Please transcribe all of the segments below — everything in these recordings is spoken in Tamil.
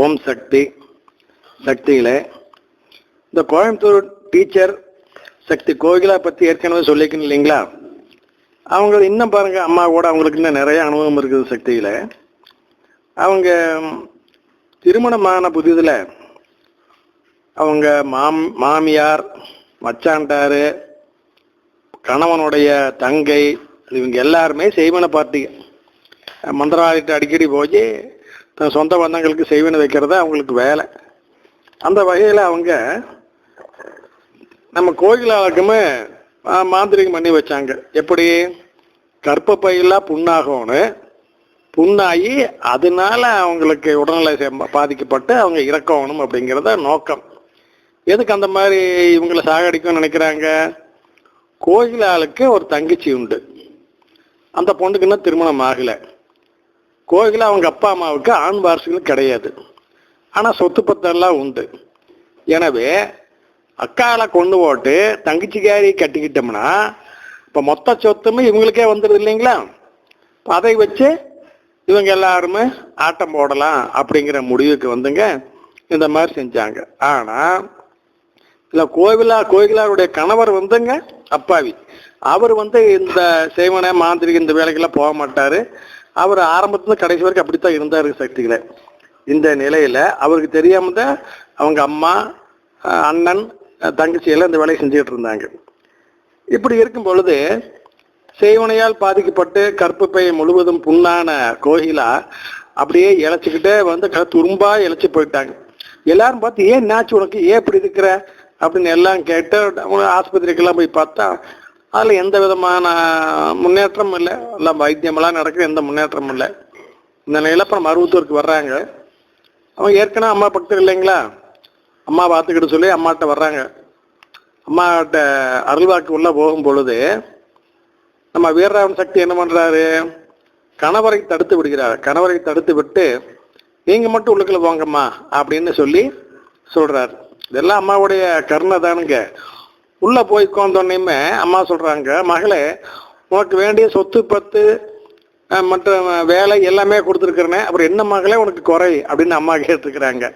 ஓம் சக்தி சக்தியில். இந்த கோயம்புத்தூர் டீச்சர் சக்தி கோகிலா பற்றி ஏற்கனவே சொல்லிக்கணும் இல்லைங்களா? அவங்க இன்னும் பாருங்கள் அம்மா கூட அவங்களுக்கு இன்னும் நிறைய அனுபவம் இருக்குது சக்தியில். அவங்க திருமணமான புதிதில் அவங்க மாம் மாமியார் மச்சாண்டாரு கணவனுடைய தங்கை இவங்க எல்லாருமே செய்வன பார்ட்டி. மந்திராலயத்தை அடிக்கடி போய் சொந்த பந்தங்களுக்கு செய்வினை வைக்கிறது அவங்களுக்கு வேலை. அந்த வகையில் அவங்க நம்ம கோயிலாளுக்குமே மாந்திரிகம் பண்ணி வச்சாங்க. எப்படி? கர்ப்பப்பையெல்லாம் புண்ணாகணும் புண்ணாகி அதனால அவங்களுக்கு உடல்நிலை பாதிக்கப்பட்டு அவங்க இறக்கணும் அப்படிங்கிறத நோக்கம். எதுக்கு அந்த மாதிரி இவங்களை சாகடிக்கும்னு நினைக்கிறாங்க? கோயில் ஆளுக்கு ஒரு தங்கச்சி உண்டு. அந்த பொண்ணுக்கு இன்னும் திருமணம் ஆகலை. கோயிலில் அவங்க அப்பா அம்மாவுக்கு ஆண் வாரிசுகள் கிடையாது. ஆனால் சொத்து பத்தெல்லாம் உண்டு. எனவே அக்காவை கொண்டு போட்டு தங்கச்சிக்காரி கட்டிக்கிட்டோம்னா இப்போ மொத்த சொத்துமே இவங்களுக்கே வந்துடுது இல்லைங்களா? அதை வச்சு இவங்க எல்லாருமே ஆட்டம் போடலாம் அப்படிங்கிற முடிவுக்கு வந்துங்க இந்த மாதிரி செஞ்சாங்க. ஆனால் இல்லை கோவிலா கோயிலாருடைய கணவர் வந்துங்க அப்பாவி. அவர் வந்து இந்த சேவனை மாந்திரிக இந்த வேலைக்கெல்லாம் போக மாட்டார். அவர் ஆரம்பத்துல கடைசி வரைக்கும் அப்படித்தான் இருந்தார் சக்திகளை. இந்த நிலையில அவருக்கு தெரியாம தான் அவங்க அம்மா அண்ணன் தங்கச்சி எல்லாம் இந்த வேலையை செஞ்சுக்கிட்டு இருந்தாங்க. இப்படி இருக்கும் பொழுது செய்வனையால் பாதிக்கப்பட்டு கற்பப்பை முழுவதும் புண்ணான கோகிலா அப்படியே இழைச்சிக்கிட்டே வந்து க- துரும்பா இழைச்சி போயிட்டாங்க. எல்லாரும் பார்த்து ஏன் நாச்சு உனக்கு? ஏன் இப்படி இருக்கிற? அப்படின்னு எல்லாம் கேட்டு ஆஸ்பத்திரிக்கெல்லாம் போய் பார்த்தா அதில் எந்த விதமான முன்னேற்றமும் இல்லை. எல்லாம் வைத்தியமெல்லாம் நடக்குது எந்த முன்னேற்றமும் இல்லை. இந்த நிலையில் அப்புறம் மருவத்தூருக்கு வர்றாங்க. அவங்க ஏற்கனவே அம்மா பக்தர் இல்லைங்களா? அம்மா பார்த்துக்கிட்டு சொல்லி அம்மாட்ட வர்றாங்க. அம்மாட்ட அருள்வாக்கு உள்ளே போகும் பொழுது நம்ம வீரராவன் சக்தி என்ன பண்ணுறாரு கணவரை தடுத்து விடுகிறார். கணவரை தடுத்து விட்டு நீங்கள் மட்டும் உள்ளுக்குள்ள போங்கம்மா அப்படின்னு சொல்லி சொல்கிறார் இதெல்லாம் அம்மாவுடைய கருணை தானுங்க. உள்ள போய் உட்காந்தோன்னையுமே அம்மா சொல்றாங்க மகளே உனக்கு வேண்டிய சொத்து பத்து மற்ற வேலை எல்லாமே கொடுத்துருக்குறேனே அப்புறம் என்ன மகளே உனக்கு குறை? அப்படின்னு அம்மா கேட்டுருக்குறாங்க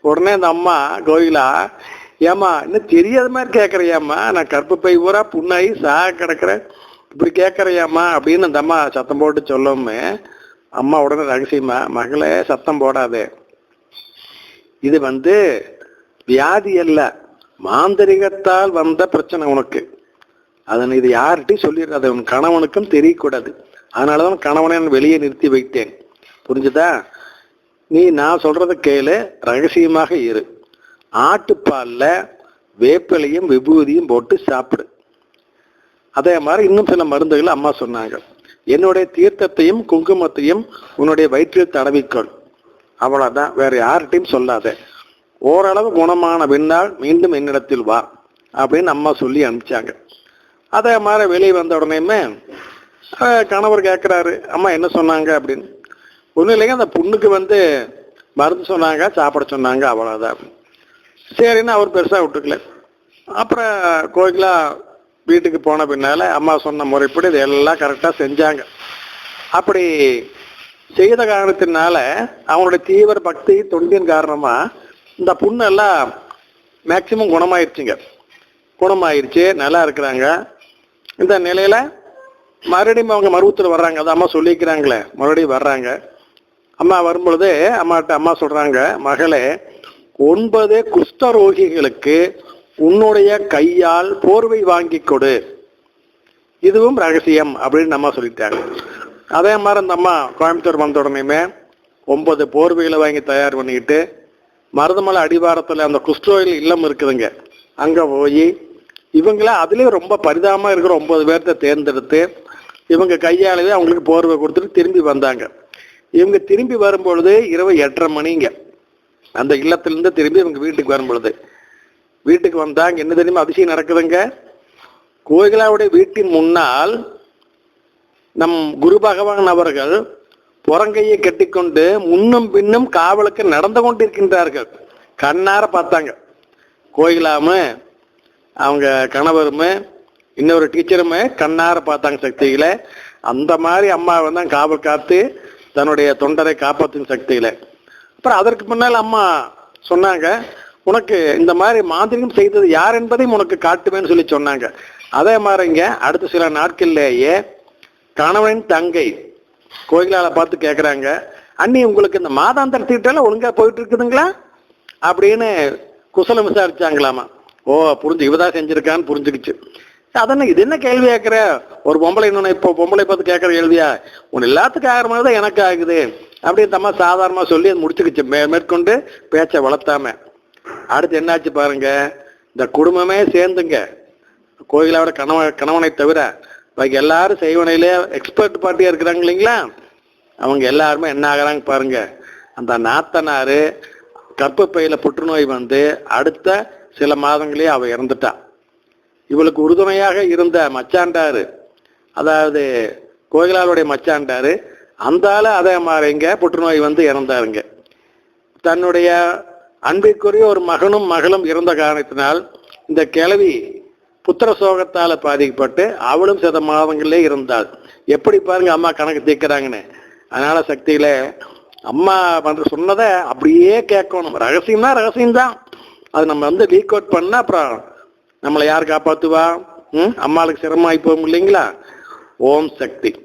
உடனே அந்த அம்மா கோயிலா ஏம்மா இன்னும் தெரியாத மாதிரி கேட்குறியாம்மா நான் கற்பப்பை பூரா புண்ணாகி சாக கிடக்குறேன். இப்படி கேட்குறியாம்மா அப்படின்னு அந்த அம்மா சத்தம் போட்டு சொல்லவுமே அம்மா உடனே ரகசியமா மகளே சத்தம் போடாதே. இது வந்து வியாதி அல்ல. மாந்திரிகத்தால் வந்த பிரச்சனை உனக்கு. அதன் இது யார்கிட்டையும் சொல்லிடுறது உன் கணவனுக்கும் தெரியக்கூடாது. அதனாலதான் கணவனை நான் வெளியே நிறுத்தி வைத்தேன். புரிஞ்சுதா? நீ நான் சொல்கிறத கேளு ரகசியமாக இரு. ஆட்டுப்பாலில் வேப்பிலையும் விபூதியும் போட்டு சாப்பிடு. அதே மாதிரி இன்னும் சில மருந்துகள் அம்மா சொன்னாங்க என்னுடைய தீர்த்தத்தையும் குங்குமத்தையும் உன்னுடைய வயிற்றில் தடவிக்கொள். அவ்வளோதான் வேற யார்கிட்டையும் சொல்லாத. ஓரளவு குணமான பின்னால் மீண்டும் என்னிடத்தில் வா அப்படின்னு அம்மா சொல்லி அனுப்பிச்சாங்க. அதே மாதிரி வெளியே வந்த உடனேயுமே கணவர் கேட்குறாரு அம்மா என்ன சொன்னாங்க? அப்படின்னு. ஒன்றும் இல்லைங்க. அந்த பொண்ணுக்கு வந்து மருந்து சொன்னாங்க சாப்பிட சொன்னாங்க அவ்வளோதான் சரின்னு அவர் பெருசாக விட்டுக்கல. அப்புறம் கோயிலா வீட்டுக்கு போன பின்னால அம்மா சொன்ன முறைப்படி இதெல்லாம் கரெக்டாக செஞ்சாங்க. அப்படி செய்த காரணத்தினால அவங்களுடைய தீவிர பக்தி தொண்டின் காரணமாக இந்த புண்ணெல்லாம் மேக்சிமம் குணமாயிருச்சுங்க. குணமாயிருச்சு நல்லா இருக்கிறாங்க. இந்த நிலையில் மறுபடியும் அவங்க மருவத்தில் வர்றாங்க. அது அம்மா சொல்லிக்கிறாங்களே மறுபடியும் வர்றாங்க. அம்மா வரும்பொழுது அம்மாட்ட அம்மா சொல்கிறாங்க மகளே ஒன்பது குஷ்டரோகிகளுக்கு உன்னுடைய கையால் போர்வை வாங்கி கொடு. இதுவும் ரகசியம் அப்படின்னு அம்மா சொல்லிட்டாங்க. அதே மாதிரி அந்த அம்மா கோயம்புத்தூர் வந்த உடனேயுமே ஒன்பது போர்வைகளை வாங்கி தயார் பண்ணிக்கிட்டு மருதமலை அடிவாரத்தில் அந்த குஷ்டரோகிகள் இல்லம் இருக்குதுங்க. அங்கே போய் இவங்கள அதுலேயும் ரொம்ப பரிதாபமாக இருக்கிற ஒம்பது பேர்த்த தேர்ந்தெடுத்து இவங்க கையாலவே அவங்களுக்கு போர்வை கொடுத்துட்டு திரும்பி வந்தாங்க. இவங்க திரும்பி வரும்பொழுது இரவு எட்டரை மணிங்க. அந்த இல்லத்திலேருந்து திரும்பி இவங்க வீட்டுக்கு வரும்பொழுது. வீட்டுக்கு வந்தாங்க என்ன தெரியுமா அதிசயம் நடக்குதுங்க? கோயிலாவுடைய வீட்டின் முன்னால் நம் குரு பகவான் அவர்கள் புறங்கையை கட்டிக்கொண்டு முன்னும் பின்னும் காவலுக்கு நடந்து கொண்டிருக்கின்றார்கள். கண்ணார பார்த்தாங்க. கோயிலாம அவங்க கணவருமே இன்னொரு டீச்சருமே கண்ணார பார்த்தாங்க சக்தியில. அந்த மாதிரி அம்மா வந்து காவல் காத்து தன்னுடைய தொண்டரை காப்பாற்றும் சக்தியில. அப்புறம் அதற்கு முன்னால் அம்மா சொன்னாங்க உனக்கு இந்த மாதிரி மாந்திரிகம் செய்தது யார் என்பதையும் உனக்கு காட்டுவேன்னு சொல்லி சொன்னாங்க. அதே மாதிரிங்க அடுத்த சில நாட்கள்லேயே கணவனின் தங்கை கோயிலால பார்த்து கேட்குறாங்க அண்ணி உங்களுக்கு இந்த மாதாந்தர தீட்டெல்லாம் ஒழுங்கா போயிட்டு இருக்குதுங்களா அப்படின்னு குசலம் விசாரிச்சாங்களாமா. ஓ புரிஞ்சு இவதான் செஞ்சிருக்கான்னு புரிஞ்சுக்கிச்சு. அதென்ன இது என்ன கேள்வி கேட்குற ஒரு பொம்பளை இன்னொன்று இப்போ பொம்பளை பார்த்து கேட்குற கேள்வியா? உன் எல்லாத்துக்கும் ஆகிற மாதிரி தான் எனக்கு ஆகுது. அப்படின்னு தம்மா சாதாரணமாக சொல்லி அது முடிச்சுக்கிச்சு. மே மேற்கொண்டு பேச்சை வளர்த்தாம. அடுத்து என்னாச்சு பாருங்க. இந்த குடும்பமே சேர்ந்துங்க. கோயிலோட கணவன் கணவனை தவிர பாக்கி எல்லாரும் செய்வனையிலே எக்ஸ்பர்ட் பார்ட்டியாக இருக்கிறாங்க இல்லைங்களா? அவங்க எல்லாருமே என்ன ஆகிறாங்க பாருங்க. அந்த நாத்தனார் கற்பப்பையில் புற்றுநோய் வந்து அடுத்த சில மாதங்களே அவள் இறந்துட்டான் இவளுக்கு உறுதுணையாக இருந்த மச்சாண்டாரு அதாவது கோயிலாளுடைய மச்சாண்டாரு அந்த அதே மாதிரிங்க புற்றுநோய் வந்து இறந்தாருங்க. தன்னுடைய அன்பிற்குரிய ஒரு மகனும் மகளும் இறந்த காரணத்தினால் இந்த கிழவி புத்திர சோகத்தால் பாதிக்கப்பட்டு அவளும் சில மாதங்களிலே இருந்தாள். எப்படி பாருங்க அம்மா கணக்கு தீர்க்கிறாங்கன்னு. அதனால சக்தியில அம்மா பண்ற சொன்னதை அப்படியே கேட்கணும். ரகசியம்னா ரகசியம்தான். அது நம்ம வந்து லீக் அவுட் பண்ணா அப்புறம் நம்மளை யார் காப்பாற்றுவா ம்? அம்மாளுக்கு சிரமமாகி போகும் இல்லைங்களா? ஓம் சக்தி.